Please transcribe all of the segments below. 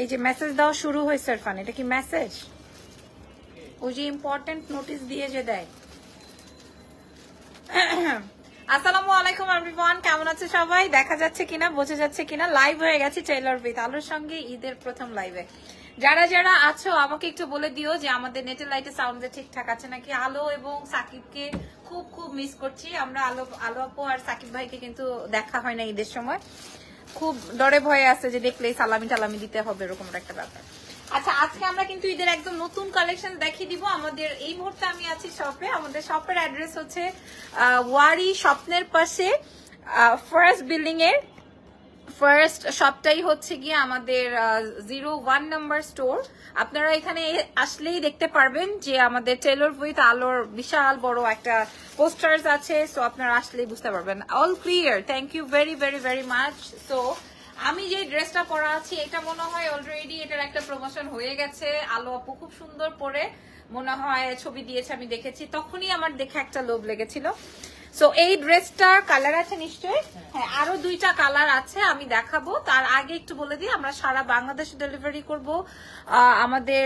এই যে মেসেজ দেওয়া শুরু হয়েছে, ইরফান, এটা কি মেসেজ ওই যে ইম্পর্টেন্ট নোটিশ দিয়ে যে দেয়। আসসালামু আলাইকুম এভরিওয়ান কেমন আছে সবাই? দেখা যাচ্ছে কিনা, বোঝা যাচ্ছে কিনা? লাইভ হয়ে গেছে টেইলর উইথ আলোর সঙ্গে ঈদের প্রথম লাইভে যারা যারা আছো, আমাকে একটু বলে দিও যে আমাদের নেটের লাইটে সাউন্ড ঠিকঠাক আছে নাকি? আলো এবং সাকিবকে খুব খুব মিস করছি। আমরা আলো আলো আপু আর সাকিব ভাইকে কিন্তু দেখা হয় না ঈদের সময়। খুব ডরে ভয়ে আছে যে দেখলে সালামি টালামি দিতে হবে, এরকম একটা ব্যাপার। আচ্ছা আজকে আমরা কিন্তু ঈদের একদম নতুন কালেকশন দেখিয়ে দিব। আমাদের এই মুহূর্তে আমি আছি শপে আমাদের শপের অ্যাড্রেস হচ্ছে ওয়ারি স্বপ্নের পাশে ফার্স্ট বিল্ডিং এর ফার্স্ট শপটাই হচ্ছে গিয়ে আমাদের জিরো ওয়ান নাম্বার স্টোর আপনারা এখানে আসলেই দেখতে পারবেন যে আমাদের টেলর উইথ আলোর বিশাল বড় একটা পোস্টার্স আছে সো আপনারা আসলেই বুঝতে পারবেন। All clear thank you very very very much so আমি যে ড্রেসটা পরা আছি, এটা মনে হয় অলরেডি এটার একটা প্রমোশন হয়ে গেছে। আলো আপু খুব সুন্দর পরে মনে হয় ছবি দিয়েছে, আমি দেখেছি। তখনই আমার দেখে একটা লোভ লেগেছিল। সো এই ড্রেসটার কালার আছে নিশ্চয়ই? হ্যাঁ আরও দুইটা কালার আছে, আমি দেখাবো। তার আগে একটু বলে দিই, আমরা সারা বাংলাদেশে ডেলিভারি করব। আমাদের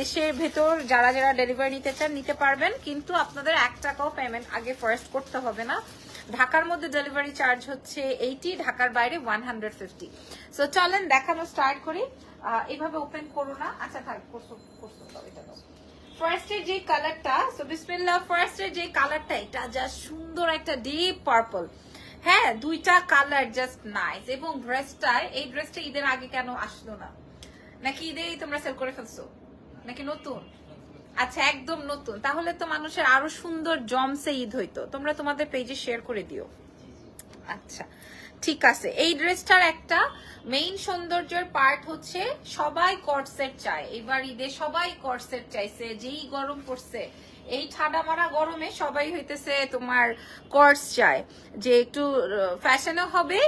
দেশের ভেতর যারা যারা ডেলিভারি নিতে চান, নিতে পারবেন। কিন্তু আপনাদের এক টাকাও পেমেন্ট আগে ফার্স্ট করতে হবে না। ঢাকার মধ্যে ডেলিভারি চার্জ হচ্ছে এইটি ঢাকার বাইরে ওয়ান হান্ড্রেড ফিফটি সো চলেন দেখানো স্টার্ট করি। এভাবে ওপেন করো না। আচ্ছা থাক, করছ করছ এটা ফার্স্টের যে কালারটা সো বিসমিল্লাহ ফার্স্টের যে কালারটা এটা জাস্ট সুন্দর একটা ডিপ পার্পল হ্যাঁ দুইটা কালার জাস্ট নাইস এবং ড্রেসটা এই ড্রেসটা ঈদের আগে কেন আসলো না? নাকি ঈদেই তোমরা সেল করে ফেলছো? নাকি নতুন? আচ্ছা একদম নতুন। তাহলে তো মানুষের আরও সুন্দর জমসে ঈদ হইতো। তোমরা তোমাদের পেজে শেয়ার করে দিও। আচ্ছা ঠিক আছে। এই ড্রেসটার একটা মেইন সৌন্দর্যের পার্ট হচ্ছে সবাই কর্সেট চায়। এবার ঈদে সবাই কর্সেট চাইছে, যেই গরম পড়ছে। এই ঠাডা মারা গরমে সবাই হইতেছে তোমার কর্স চায়। যে একটু ফ্যাশনও হবে,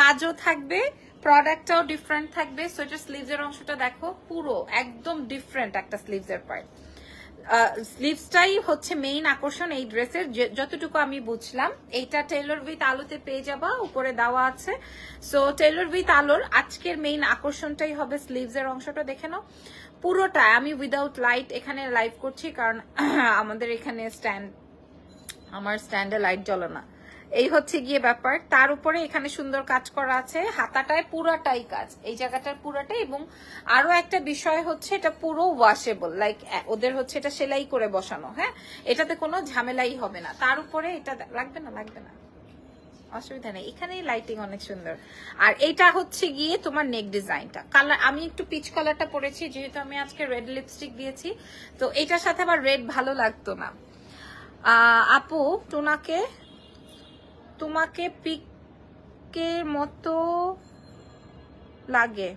কাজও থাকবে প্রোডাক্টটাও ডিফারেন্ট থাকবে। সো এটা স্লিভস এর অংশটা দেখো, পুরো একদম ডিফারেন্ট একটা স্লিভস এর পার্ট স্লিভসটাই হচ্ছে মেইন আকর্ষণ এই ড্রেসের যতটুকু আমি বুঝলাম, এইটা টেলর উইথ আলোতে পেয়ে যাবা, উপরে দেওয়া আছে। সো টেলর উইথ আলোর আজকের মেইন আকর্ষণটাই হবে স্লিভস এর অংশটা, দেখে নাও। পুরোটা আমি উইদাউট লাইট এখানে লাইভ করছি, কারণ আমাদের এখানে স্ট্যান্ড আমার স্ট্যান্ডে লাইট জ্বলে না। এই হচ্ছে গিয়ে ব্যাপার। তার উপরে এখানে সুন্দর কাজ করা আছে। হাতাটায় পুরাটাই কাজ। এই জায়গাটার পুরাটাই এবং আরও একটা বিষয় হচ্ছে এটা পুরো ওয়াশেবল লাইক ওদের হচ্ছে এটা সেলাই করে বসানো হ্যাঁ? এটাতে কোনো ঝামেলাই হবে না। তার উপরে এটা লাগবে না লাগবে না। অসুবিধা নেই। এখানেই লাইটিং অনেক সুন্দর। আর এইটা হচ্ছে গিয়ে তোমার নেক ডিজাইনটা কালার আমি একটু পিচ কালারটা পরেছি, যেহেতু আমি আজকে রেড লিপস্টিক দিয়েছি। তো এটার সাথে আবার রেড ভালো লাগতো না। আপু টোনাকে তোমাকে পিকের মতো লাগে।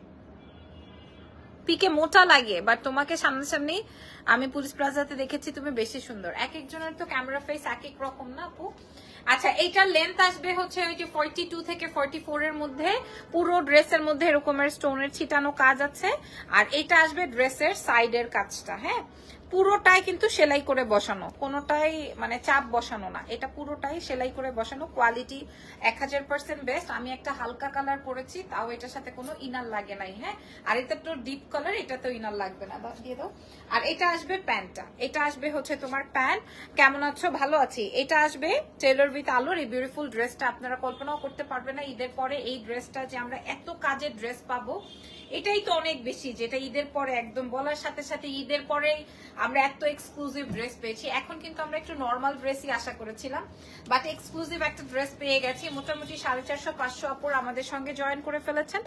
পিকে মোটা লাগে বাট তোমাকে সামনাসামনি আমি পুলিশ প্লাজাতে দেখেছি তুমি বেশি সুন্দর। এক একজনের তো ক্যামেরা ফেস এক এক রকম না, আপু? আচ্ছা এইটার লেন্থ আসবে হচ্ছে ওই যে ফর্টি টু থেকে ফর্টি ফোর এর মধ্যে। পুরো ড্রেসের মধ্যে এরকমের স্টোনের ছিটানো কাজ আছে। আর এটা আসবে ড্রেসের সাইডের কাজটা হ্যাঁ? পুরোটাই কিন্তু সেলাই করে বসানো। কোনোটাই মানে চাপ বসানো না। এটা পুরোটাই সেলাই করে বসানো। কোয়ালিটি এক হাজার পার্সেন্ট বেস্ট আমি একটা হালকা কালার পরেছি, তাও এটার সাথে কোনো ইনার লাগে নাই হ্যাঁ? আর এটা তো ডিপ কালার এটা তো ইনার লাগবে না। দিয়ে দাও। আর এটা আসবে প্যান্টটা। এটা আসবে হচ্ছে তোমার প্যান্ট। কেমন আছো? ভালো আছি। এটা আসবে টেলর উইথ আলোর এই বিউটিফুল ড্রেসটা আপনারা কল্পনাও করতে পারবেন না। ঈদের পরে এই ড্রেসটা যে আমরা এত কাজের ড্রেস পাবো, এটাই তো অনেক বেশি, যেটা ঈদের পরে একদম বলার সাথে সাথে ঈদের পরেই আমরা এত এক্সক্লুসিভ ড্রেস পেয়েছি। এখন কিন্তু আমরা একটু নর্মাল ড্রেসই আশা করেছিলাম। বাট এক্সক্লুসিভ একটা ড্রেস পেয়ে গেছি। মোটামুটি সাড়ে চারশো, পাঁচশো অপর আমাদের সঙ্গে জয়েন করে ফেলেছেন।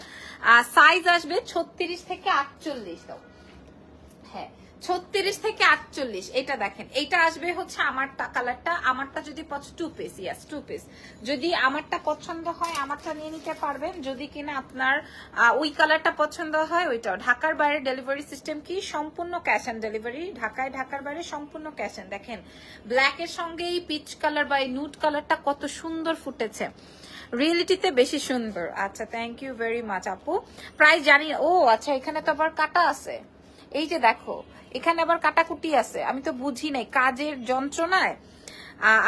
সাইজ আসবে ছত্রিশ থেকে আটচল্লিশ হ্যাঁ। ছত্রিশ থেকে আটচল্লিশ, এটা দেখেন। এটা আসবে হচ্ছে আমারটা কালারটা আমারটা যদি two piece yes two piece যদি আমারটা পছন্দ হয়, আমারটা নিয়ে নিতে পারবেন। যদি কিনা আপনার ওই কালারটা পছন্দ হয়, ওইটাও। ঢাকার বাইরে ডেলিভারি সিস্টেম কি? সম্পূর্ণ ক্যাশ অন ডেলিভারি ঢাকায়, ঢাকার বাইরে সম্পূর্ণ ক্যাশ অন দেখেন ব্ল্যাক এর সঙ্গে এই পিচ কালার বা এই নুট কালারটা কত সুন্দর ফুটেছে। রিয়েলিটিতে বেশি সুন্দর। আচ্ছা থ্যাংক ইউ ভেরি মাচ আপু। প্রাইস জানি ও আচ্ছা এখানে তো আবার কাটা আছে। এই যে দেখো, এখানে আবার কাটাকুটি আছে, আমি তো বুঝি নাই, কাজের যন্ত্রণায়।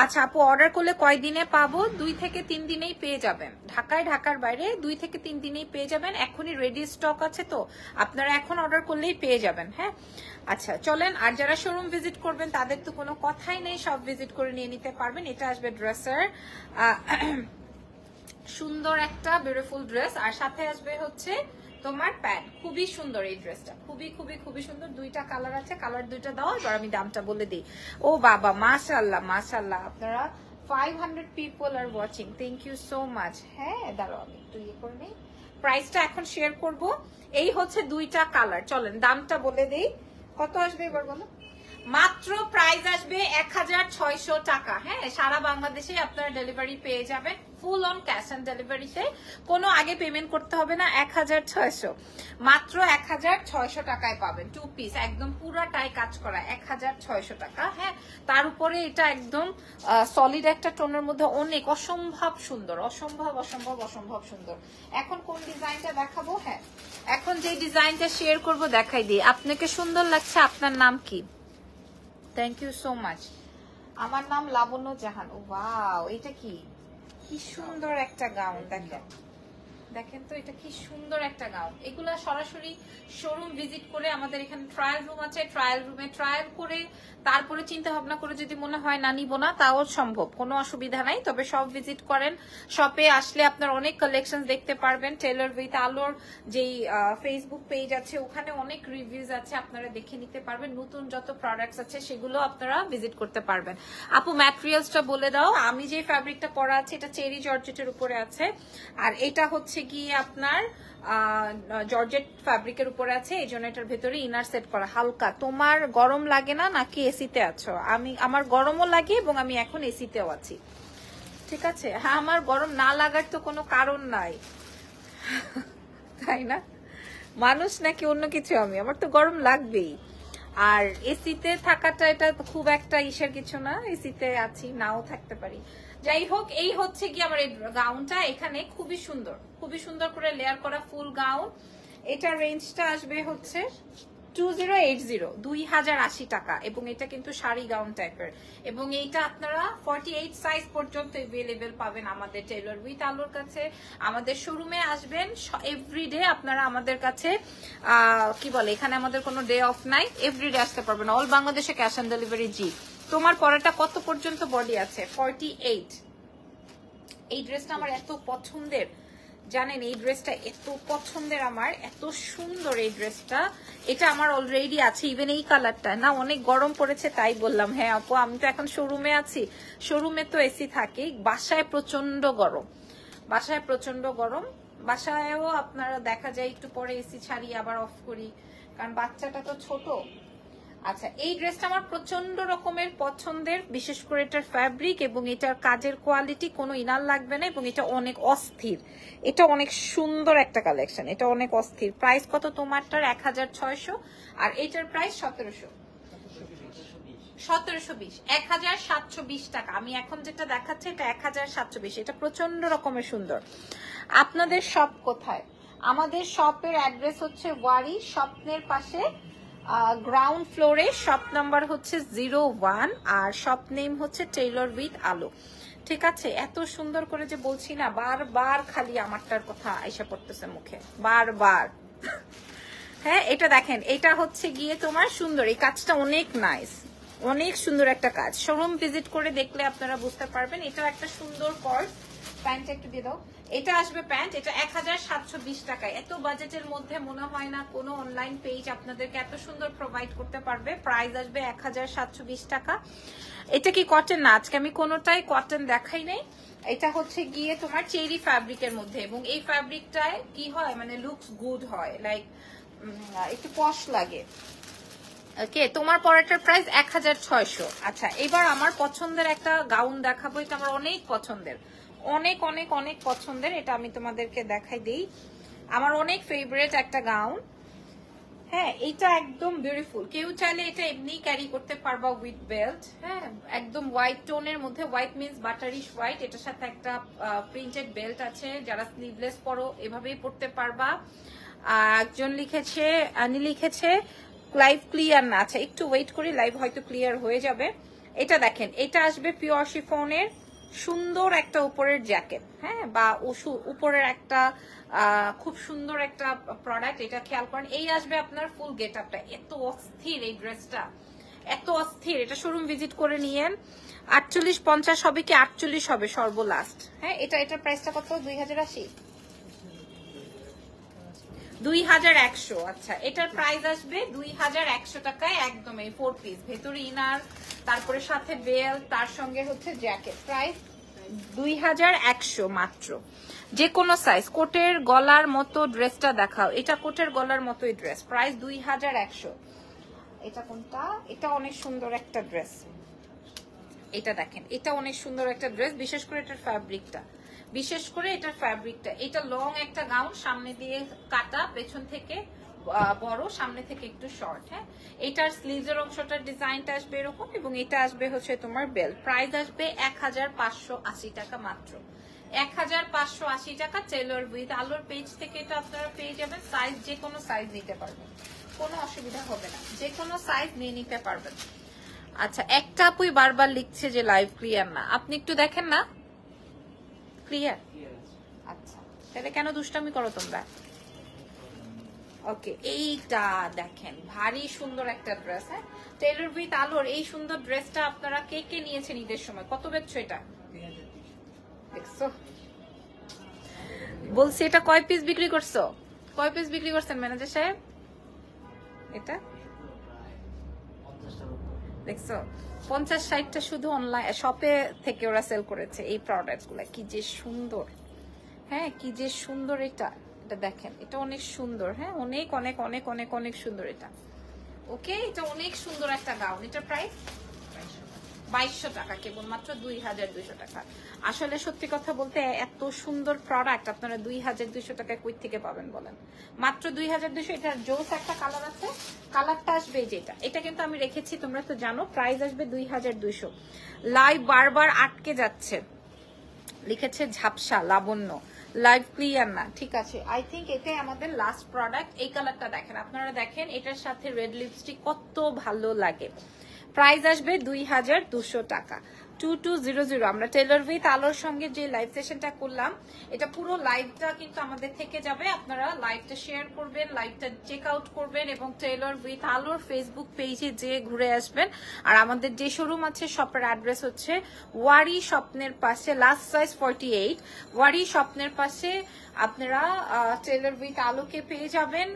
আচ্ছা আপু অর্ডার করলে কয় দিনে পাবো? দুই থেকে তিন দিনেই পেয়ে যাবেন। ঢাকায়, ঢাকার বাইরে, দুই থেকে তিন দিনেই পেয়ে যাবেন। এখনই রেডি স্টক আছে তো, আপনারা এখন অর্ডার করলেই পেয়ে যাবেন হ্যাঁ? আচ্ছা চলেন, আর যারা শোরুম ভিজিট করবেন, তাদের তো কোনো কথাই নেই, সব ভিজিট করে নিয়ে নিতে পারবেন। এটা আসবে ড্রেসের সুন্দর একটা বিউটিফুল ড্রেস আর সাথে আসবে হচ্ছে তোমার প্যান্ট। খুবই সুন্দর এই ড্রেসটা। খুবই খুবই খুবই সুন্দর। দুইটা কালার আছে। কালার দুইটা দাও, এবার আমি দামটা বলে দিই। ও বাবা মাশাল্লাহ মাশাল্লাহ আপনারা five hundred people are watching thank you so much হ্যাঁ দাঁড়াও, আমি একটু ইয়ে করে নিই। প্রাইসটা এখন শেয়ার করব। এই হচ্ছে দুইটা কালার। চলেন, দামটা বলে দিই। কত আসবে এবার বলো? মাত্র প্রাইস আসবে এক হাজার ছয়শো টাকা। হ্যাঁ সারা বাংলাদেশে আপনারা ডেলিভারি পেয়ে যাবেন ফুল অন ক্যাশ অন ডেলিভারিতে কোনো আগে পেমেন্ট করতে হবে না, এক হাজার ছয়শো। মাত্র এক হাজার ছয়শো টাকায় পাবেন টু পিস একদম পুরাটাই কাজ করা, এক হাজার ছয়শো টাকা। হ্যাঁ তার উপরে এটা একদম সলিড একটা টোনের মধ্যে অনেক অসম্ভব সুন্দর, অসম্ভব অসম্ভব অসম্ভব সুন্দর। এখন কোন ডিজাইনটা দেখাবো? হ্যাঁ এখন যে ডিজাইনটা শেয়ার করব, দেখাই দিই। আপনাকে সুন্দর লাগছে, আপনার নাম কি? থ্যাংক ইউ সো মাচ আমার নাম লাবণ্য জাহান। ও বা এটা কি? কি সুন্দর একটা গাউন, দেখেন। দেখেন তো, এটা কি সুন্দর একটা গাউন। এগুলা সরাসরি শোরুম ভিজিট করে আমাদের এখানে ট্রায়াল রুম আছে ট্রায়াল রুমে ট্রায়াল করে তারপরে চিন্তা ভাবনা করে যদি মনে হয় না নিব না, তাও সম্ভব, কোনো অসুবিধা নাই। তবে সব ভিজিট করেন শপে আসলে আপনার অনেক কালেকশন দেখতে পারবেন টেলর উইথ আলোর যেই ফেসবুক পেজ আছে, ওখানে অনেক রিভিউজ আছে, আপনারা দেখে নিতে পারবেন। নতুন যত প্রোডাক্টস আছে, সেগুলো আপনারা ভিজিট করতে পারবেন। আপু ম্যাটেরিয়ালসটা বলে দাও। আমি যে ফ্যাব্রিকটা পরা আছে, এটা চেরি জর্জেটের উপরে আছে। আর এটা হচ্ছে গিয়ে আপনার জর্জেট ফ্যাব্রিকের উপরে আছে, এই জন্য এটার ভেতরে ইনার সেট করা, হালকা। তোমার গরম লাগে না? নাকি এসিতে আছো? আমি, আমার গরমও লাগে এবং আমি এখন এসিতেও আছি। ঠিক আছে? হ্যাঁ আমার গরম না লাগার তো কোনো কারণ নাই। তাই না? মানুষ নাকি অন্য কিছু আমি, আমার তো গরম লাগবেই। আর এসিতে থাকাটা, এটা খুব একটা ইসের কিছু না। এসিতে আছি, নাও থাকতে পারি। যাই হোক এই হচ্ছে কি আমার এই গাউনটা। এখানে খুবই সুন্দর খুবই সুন্দর করে লেয়ার করা ফুল গাউন এটা রেঞ্জটা আসবে হচ্ছে টু জিরো এইট জিরো দুই হাজার আশি টাকা। এবং এটা কিন্তু শাড়ি গাউন টাইপের এবং আপনারা ফর্টি এইট সাইজ পর্যন্ত এভেলেবেল পাবেন আমাদের উইথ আলোর কাছে। আমাদের শোরুমে আসবেন। এভরিডে আপনারা আমাদের কাছে কি বলে, এখানে আমাদের কোনো ডে অফ নাই। এভরিডে আসতে পারবেন। অল বাংলাদেশে ক্যাশ অন ডেলিভারি জি তোমার পরাটা কত পর্যন্ত বডি আছে? ফর্টি এইট এই ড্রেসটা আমার এত পছন্দের। জানেন, এই ড্রেসটা এত পছন্দের আমার, এত সুন্দর এই ড্রেসটা এটা আমার অলরেডি আছে ইভেন এই কালারটা না, অনেক গরম পড়েছে, তাই বললাম। হ্যাঁ আপু, আমি তো এখন শোরুমে আছি। শোরুমে তো এসি থাকে, বাসায় প্রচণ্ড গরম। বাসায় প্রচণ্ড গরম। বাসায়ও আপনারা দেখা যায়, একটু পরে এসি ছাড়ি আবার অফ করি। কারণ বাচ্চাটা তো ছোট। আচ্ছা এই ড্রেসটা আমার প্রচণ্ড রকমের পছন্দের, বিশেষ করে এটার ফ্যাব্রিক এবং এটার কাজের কোয়ালিটি কোনো ইনার লাগবে না এবং এটা অনেক অস্থির। এটা অনেক সুন্দর একটা কালেকশন এটা অনেক অস্থির। প্রাইস কত তোমারটার? এক হাজার ছয়শো। আর এটার প্রাইস সতেরোশো। সতেরোশো বিশ। এক হাজার সাতশো বিশ টাকা। আমি এখন যেটা দেখাচ্ছি, এটা এক হাজার সাতশো বিশ। এটা রকমের সুন্দর। আপনাদের শপ কোথায়? আমাদের শপের অ্যাড্রেস হচ্ছে ওয়ারি, স্বপ্নের পাশে গ্রাউন্ড ফ্লোরে শপ নাম্বার হচ্ছে জিরো ওয়ান আর শপ নেম হচ্ছে টেইলর উইথ আলো ঠিক আছে? এত সুন্দর করে যে বলছি না, বারবার খালি আমারটার কথা আইসা পড়তেছে মুখে। বারবার। হ্যাঁ এটা দেখেন, এটা হচ্ছে গিয়ে তোমার সুন্দর, এই কাজটা অনেক নাইস অনেক সুন্দর একটা কাজ। শোরুম ভিজিট করে দেখলে আপনারা বুঝতে পারবেন এটা একটা সুন্দর কর্স প্যান্ট একটু দিয়ে দাও। এটা আসবে প্যান্ট, এটা এক হাজার সাতশো বিশ টাকায় এত বাজেটের মধ্যে মনে হয় না কোনো অনলাইন পেজ আপনাদেরকে এত সুন্দর প্রোভাইড করতে পারবে। প্রাইস আসবে এক হাজার সাতশো বিশ টাকা। এটা কি কটন না? আজকে আমি কোনোটাই কটন দেখাই নাই। এটা হচ্ছে গিয়ে তোমার চেরি ফ্যাব্রিকের মধ্যে এবং এই ফ্যাব্রিকটায় কি হয়? মানে লুকস গুড হয়। লাইক একটু পশ লাগে। ওকে তোমার পরাটার প্রাইস এক হাজার ছয়শো। আচ্ছা এবার আমার পছন্দের একটা গাউন দেখাবো। এটা আমার অনেক পছন্দের। অনেক অনেক অনেক পছন্দের, এটা আমি তোমাদেরকে দেখাই দিই। আমার অনেক ফেভারিট একটা গাউন হ্যাঁ এটা একদম বিউটিফুল কেউ চাইলে এটা এমনি ক্যারি করতে পারবা উইথ বেল্ট হ্যাঁ একদম হোয়াইট টোনের মধ্যে হোয়াইট মিন্স বাটারিশ হোয়াইট এটার সাথে একটা প্রিন্টেড বেল্ট আছে, যারা স্লিভলেস পরো, এভাবেই পড়তে পারবা। একজন লিখেছে, আনি লিখেছে লাইভ ক্লিয়ার না। আচ্ছা একটু ওয়েট করি লাইভ হয়তো ক্লিয়ার হয়ে যাবে। এটা দেখেন, এটা আসবে পিওর শিফনের সুন্দর একটা উপরের জ্যাকেট হ্যাঁ? বা ওষু- উপরের একটা খুব সুন্দর একটা প্রোডাক্ট এটা খেয়াল করেন। এই আসবে আপনার ফুল গেট আপটা এত অস্থির এই ড্রেসটা এত অস্থির। এটা শোরুম ভিজিট করে নিয়েন। আটচল্লিশ পঞ্চাশ হবে কি আটচল্লিশ হবে সর্বলাস্ট। হ্যাঁ এটা এটার প্রাইসটা কত? দুই হাজার আশি। দুই হাজার একশো। আচ্ছা এটার প্রাইস আসবে দুই হাজার একশো টাকায় একদম এই ফোর পিস ভেতরে ইনার তারপরে সাথে বেল তার সঙ্গে হচ্ছে জ্যাকেট প্রাইস দুই হাজার একশো মাত্র। যে কোনো সাইজ কোটের গলার মতো ড্রেসটা দেখাও। এটা কোটের গলার মতোই ড্রেস প্রাইস দুই হাজার একশো। এটা কোনটা? এটা অনেক সুন্দর একটা ড্রেস এটা দেখেন, এটা অনেক সুন্দর একটা ড্রেস বিশেষ করে এটার ফ্যাব্রিকটা বিশেষ করে এটার ফ্যাব্রিকটা এটা লং একটা গাউন সামনে দিয়ে কাটা, পেছন থেকে বড়, সামনে থেকে একটু শর্ট হ্যাঁ? এটার স্লিভের অংশটার ডিজাইনটা আসবে এরকম এবং এটা আসবে হচ্ছে তোমার বেল প্রাইস আসবে এক হাজার পাঁচশো আশি টাকা মাত্র। এক হাজার পাঁচশো আশি টাকা টেলর উইথ আলোর পেজ থেকে এটা আপনারা পেয়ে যাবেন। সাইজ যে কোনো সাইজ নিতে পারবেন। কোনো অসুবিধা হবে না। যে কোনো সাইজ নিয়ে নিতে পারবেন। আচ্ছা একটা আপুই বারবার লিখছে যে লাইভ ক্লিয়ার না আপনি একটু দেখেন না? ক্লিয়ার? আচ্ছা। তাহলে কেন দুষ্টামি করো তোমরা? ওকে এইটা দেখেন, ভারী সুন্দর একটা ড্রেস হ্যাঁ? টেলর উইথ আলোর এই সুন্দর ড্রেসটা আপনারা কে কে নিয়েছেন ঈদের সময়? কত বেচছো এটা? দেখছ? বলছি, এটা কয় পিস বিক্রি করছ? কয় পিস বিক্রি করছেন ম্যানেজার সাহেব? এটা? দেখছ? পঞ্চাশ, ষাটটা শুধু অনলাইন শপে থেকে ওরা সেল করেছে এই প্রোডাক্টগুলা কি যে সুন্দর। হ্যাঁ কি যে সুন্দর এটা। এটা দেখেন, এটা অনেক সুন্দর হ্যাঁ? অনেক অনেক অনেক অনেক অনেক সুন্দর এটা। ওকে এটা অনেক সুন্দর একটা গাউন এটা প্রাইস বাইশশো টাকা, কেবলমাত্র দুই হাজার দুইশো টাকা। আসলে সত্যি কথা বলতে এত সুন্দর প্রোডাক্ট আপনারা দুই হাজার দুইশো টাকায় কই থেকে পাবেন বলেন? মাত্র দুই হাজার দুইশো, এটার জোস একটা কালার আছে। কালারটা আসবে যেটা এটা। কিন্তু আমি রেখেছি, তোমরা তো জানো প্রাইস আসবে দুই হাজার দুইশো। লাইভ বারবার আটকে যাচ্ছে। লিখেছে ঝাপসা, লাবণ্য। লাইভ ক্লিয়ার না। ঠিক আছে আই থিঙ্ক এটাই আমাদের লাস্ট প্রোডাক্ট এই কালারটা দেখেন। আপনারা দেখেন, এটার সাথে রেড লিপস্টিক কত ভালো লাগে। প্রাইস আসবে দুই হাজার দুশো টাকা। টু টু জিরো জিরো আমরা টেলর উইথ আলোর সঙ্গে যে লাইভ সেশনটা করলাম, এটা পুরো লাইভটা কিন্তু আমাদের থেকে যাবে। আপনারা লাইভটা শেয়ার করবেন লাইভটা চেক আউট করবেন এবং টেলর উইথ আলোর ফেসবুক পেজে যে ঘুরে আসবেন। আর আমাদের যে শোরুম আছে শপের অ্যাড্রেস হচ্ছে ওয়ারি স্বপ্নের পাশে last size forty eight Wari স্বপ্নের পাশে আপনারা টেলর উইথ আলোকে পেয়ে যাবেন।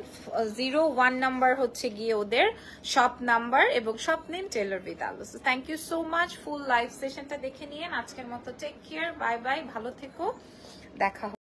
জিরো ওয়ান নাম্বার হচ্ছে গিয়ে ওদের শপ নাম্বার এবং shop name tailor with Alo thank you so much full live সেশনটা দেখে নিয়েন। আজকের মতো টেক কেয়ার বাই বাই ভালো থেকো। দেখা